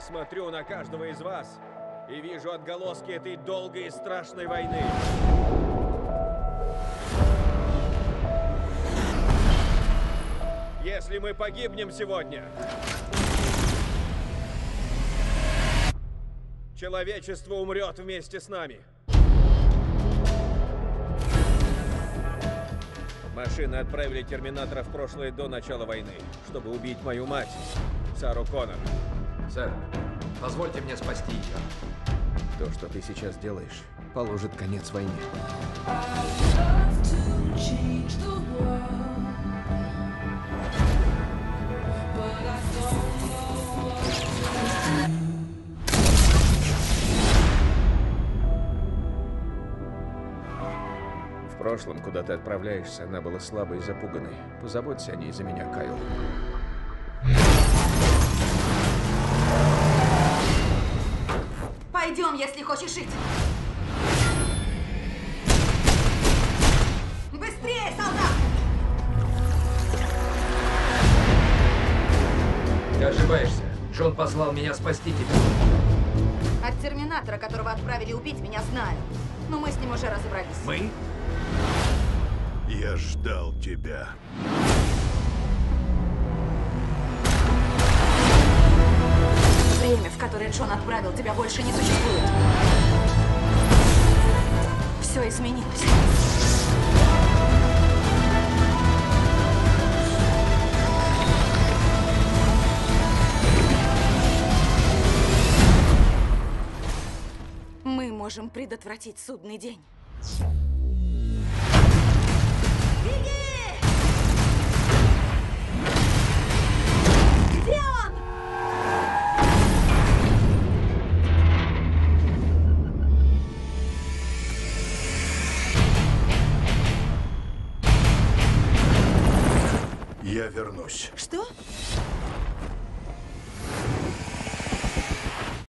смотрю на каждого из вас и вижу отголоски этой долгой и страшной войны. Если мы погибнем сегодня, человечество умрет вместе с нами. Машины отправили терминатора в прошлое до начала войны, чтобы убить мою мать, Сару Коннор. Сэр, позвольте мне спасти ее. То, что ты сейчас делаешь, положит конец войне. В прошлом, куда ты отправляешься, она была слабой и запуганной. Позаботься о ней за меня, Кайл. Если хочешь жить. Быстрее, солдат! Ты ошибаешься. Джон послал меня спасти тебя. От терминатора, которого отправили убить, меня знаю. Но мы с ним уже разобрались. Мы? Я ждал тебя. Джон отправил, тебя больше не существует. Все изменилось. Мы можем предотвратить судный день. Беги! Вернусь. Что?